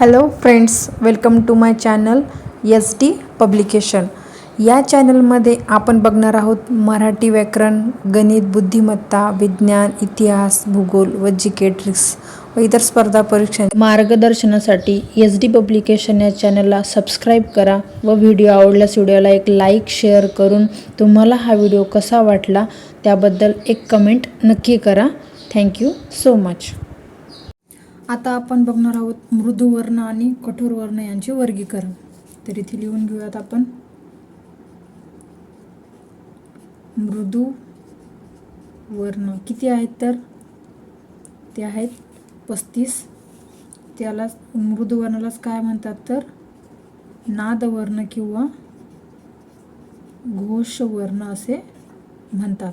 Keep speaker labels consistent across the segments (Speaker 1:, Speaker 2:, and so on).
Speaker 1: Hello friends welcome to my channel S T publication या चॅनलमध्ये आपण बघणार आहोत मराठी व्याकरण गणित बुद्धिमत्ता विज्ञान इतिहास भूगोल व जी के ट्रिक्स व इतर स्पर्धा परीक्षा. मार्गदर्शनासाठी एस डी पब्लिकेशन या चॅनलला सबस्क्राईब करा व व्हिडिओ आवडल्यास व्हिडिओला एक लाईक शेअर करून तुम्हाला हा व्हिडिओ कसा वाटला त्याबद्दल एक कमेंट नक्की करा. थँक्यू सो मच आता आपण बघणार आहोत मृदू वर्ण आणि कठोर वर्ण यांचे वर्गीकरण. तर इथे लिहून घेऊयात आपण. मृदू वर्ण किती आहेत तर? ते आहेत पस्तीस. त्यालाच मृदुवर्णालाच काय म्हणतात तर? नादवर्ण किंवा घोषवर्ण असे म्हणतात.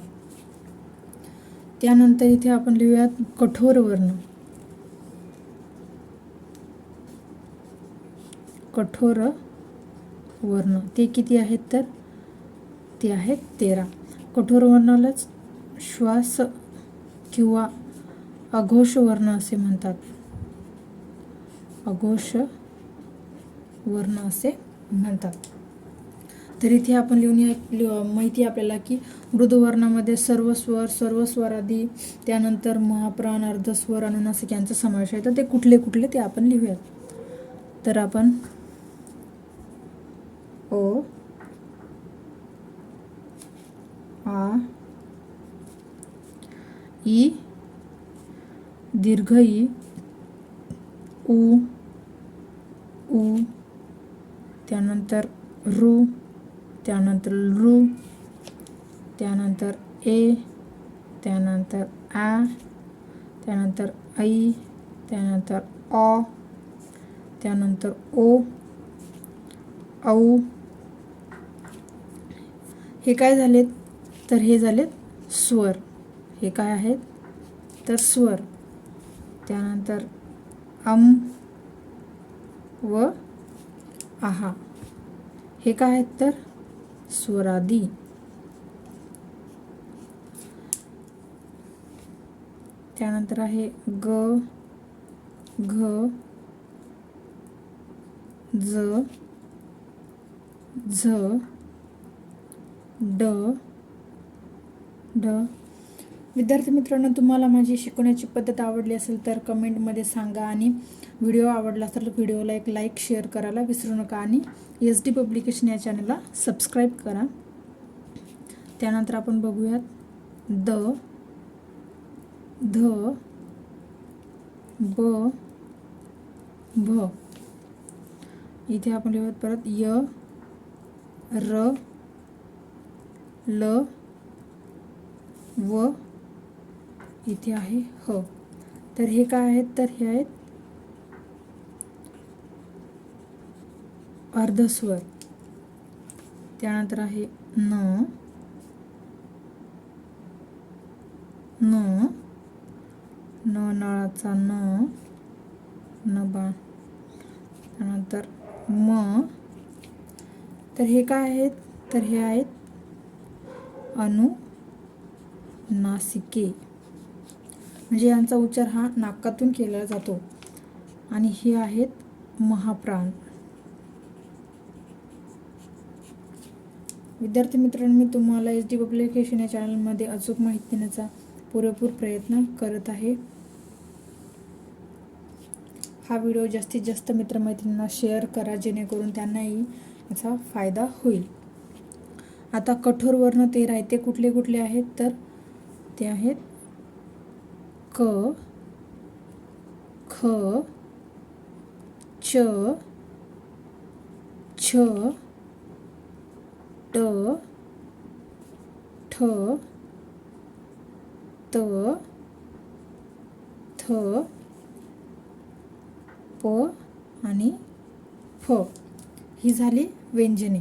Speaker 1: त्यानंतर इथे आपण लिहूयात कठोर वर्ण कठोर वर्ण. ते किती आहेत तर? ते आहेत तेरा. कठोर वर्णालाच श्वास किंवा अघोष वर्ण असे म्हणतात. अघोष वर्ण असे म्हणतात. तर इथे आपण लिहून या माहिती आहे आपल्याला की मृदुवर्णामध्ये सर्व स्वर सर्व स्वरादी त्यानंतर महाप्राण अर्धस्वर अनुनासिक यांचा समावेश आहे. तर ते कुठले कुठले ते आपण लिहूयात. तर आपण ओ आ ई दीर्घ ई उ उ त्यानंतर रु त्यानंतर रू त्यानंतर ए त्यानंतर आ त्यानंतर ऐ त्यानंतर ऑ त्यानंतर ओ औ हे काय झालेत? तर हे झालेत स्वर. हे काय आहेत? तर स्वर. त्यानंतर अम व आहा. हे काय आहेत तर? स्वरादी. त्यानंतर आहे ग घ ज झ ड. ड. विद्यार्थी मित्रांनो तुम्हाला माझी शिकवण्याची पद्धत आवडली असेल तर कमेंटमध्ये सांगा आणि व्हिडिओ आवडला तर व्हिडिओला एक लाईक शेअर करायला विसरू नका आणि एस डी पब्लिकेशन या चॅनलला सबस्क्राईब करा. त्यानंतर आपण बघूयात द. ध. ब. भ. इथे आपण लिहूयात परत य र ल व इथे आहे ह. तर हे काय आहेत? तर हे आहेत अर्धस्वर. त्यानंतर आहे न न न नळाचा न न बा त्यानंतर म. तर हे काय आहेत? तर हे आहेत अनु नासिके. म्हणजे यांचा उच्चार हा नाकातून केला जातो. आणि हे आहेत महाप्राण. विद्यार्थी मित्रांनो मी तुम्हाला एस डी पब्लिकेशन या चॅनलमध्ये अचूक माहिती देण्याचा पुरेपूर प्रयत्न करत आहे. हा व्हिडिओ जास्तीत जास्त मित्रमैत्रिणींना शेअर करा जेणेकरून त्यांनाही याचा फायदा होईल. आता कठोर वर्ण तेरा आहे ते कुठले कुठले आहेत तर ते आहेत क ख च छ ट ठ त थ प आणि फ. ही झाली व्यंजने.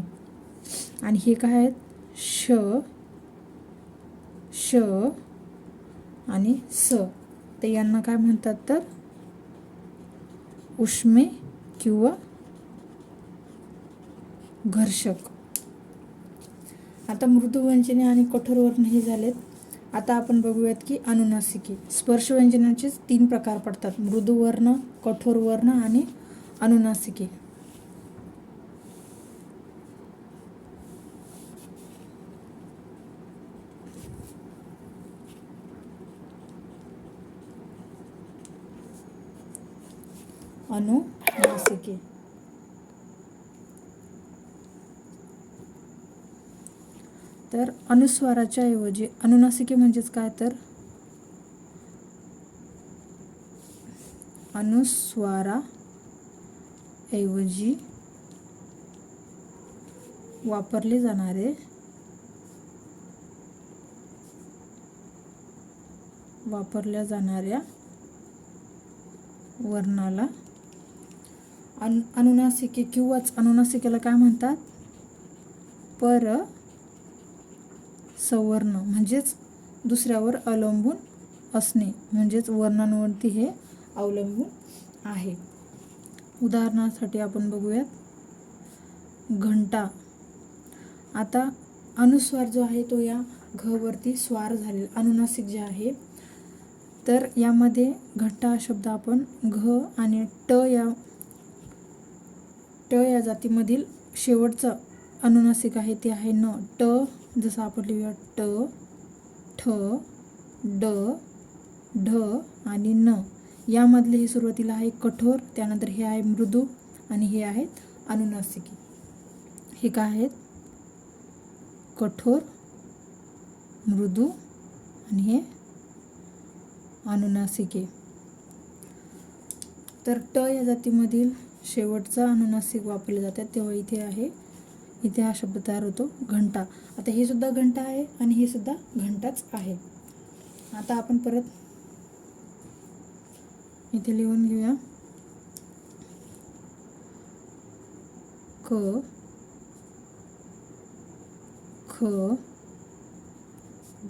Speaker 1: आणि हे काय आहेत? श श आणि स. तर यांना काय म्हणतात तर? उष्मे किंवा घर्षक. आता मृदुव्यंजने आणि कठोर वर्ण हे झालेत. आता आपण बघूयात की अनुनासिके. स्पर्शव्यंजनाचेच तीन प्रकार पडतात. मृदू वर्ण कठोर वर्ण आणि अनुनासिके. अनुनासिके तर अनुस्वाराच्या ऐवजी अनुनासिके म्हणजेच काय तर? अनुस्वारा ऐवजी वापरले जाणारे वापरल्या जाणाऱ्या वर्णाला अन अनुनासिके किंवाच अनुनासिकेला काय म्हणतात? पर सवर्ण म्हणजेच दुसऱ्यावर अवलंबून असणे म्हणजेच वर्णांवरती हे अवलंबून आहे. उदाहरणासाठी आपण बघूयात. घंटा. आता अनुस्वार जो आहे तो या घवरती स्वार झालेला अनुनासिक जे आहे तर यामध्ये घंटा हा शब्द आपण घ आणि ट या ट या जातीमधील शेवटचं अनुनासिक आहे ते आहे न. ट जसं आपण लिहूया ट ठ ड ढ आणि न. यामधले हे सुरुवातीला आहे कठोर त्यानंतर हे आहे मृदू आणि हे आहेत अनुनासिकी. हे काय आहेत? कठोर मृदू आणि हे अनुनासिके. तर ट या जातीमधील शेवटचा अनुनासिक वापरले जातात तेव्हा इथे आहे. इथे हा शब्द तयार होतो घंटा. आता हे सुद्धा घंटा आहे आणि हे सुद्धा घंटाच आहे. आता आपण परत इथे लिहून घेऊया. क ख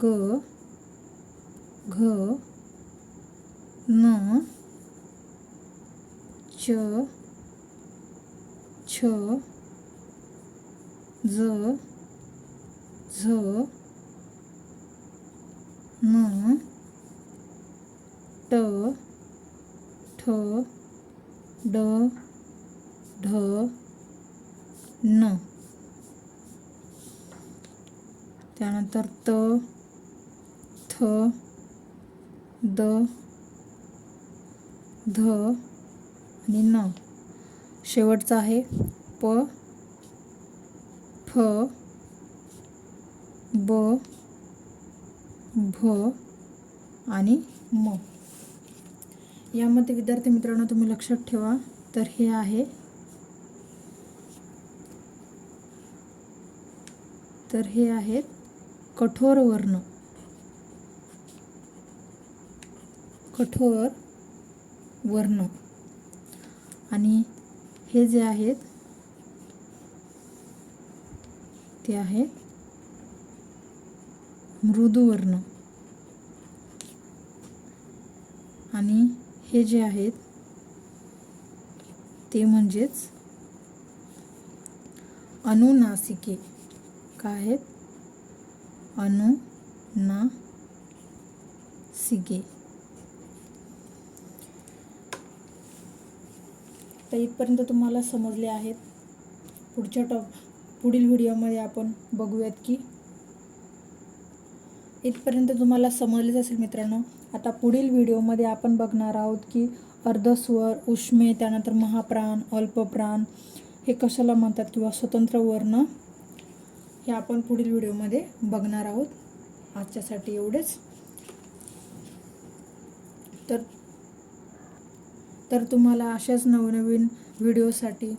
Speaker 1: ग घ न च छ ज झ न ट ठ ड ढ न. त्यानंतर त थ द ध आणि न. शेवटचा आहे. प फ ब भ आणि म. यामध्ये विद्यार्थी मित्रांनो तुम्ही लक्षात ठेवा. तर हे आहे. तर हे आहेत कठोर वर्ण. कठोर वर्ण. आणि हे जे आहेत ते आहेत मृदुवर्ण. आणि हे जे आहेत ते म्हणजेच अनुनासिके. काय आहेत? अनुनासिके. आता इथपर्यंत तुम्हाला समजले आहेत. पुढच्या टॉप पुढील व्हिडिओमध्ये आपण बघूयात की इथपर्यंत तुम्हाला समजलेच असेल मित्रांनो. आता पुढील व्हिडिओमध्ये आपण बघणार आहोत की अर्धस्वर उष्मे त्यानंतर महाप्राण अल्पप्राण हे कशाला म्हणतात किंवा स्वतंत्र वर्ण हे आपण पुढील व्हिडिओमध्ये बघणार आहोत. आजच्यासाठी एवढेच. तर तर तुम्हाला अशाच नवनवीन व्हिडिओसाठी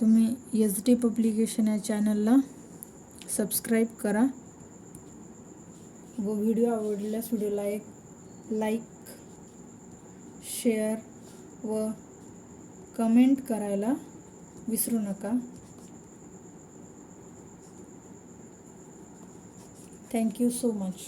Speaker 1: तुम्ही एस डी पब्लिकेशन या चॅनलला सबस्क्राईब करा. व व्हिडिओ आवडल्यास व्हिडिओला एक लाईक शेअर व कमेंट करायला विसरू नका. Thank you so much.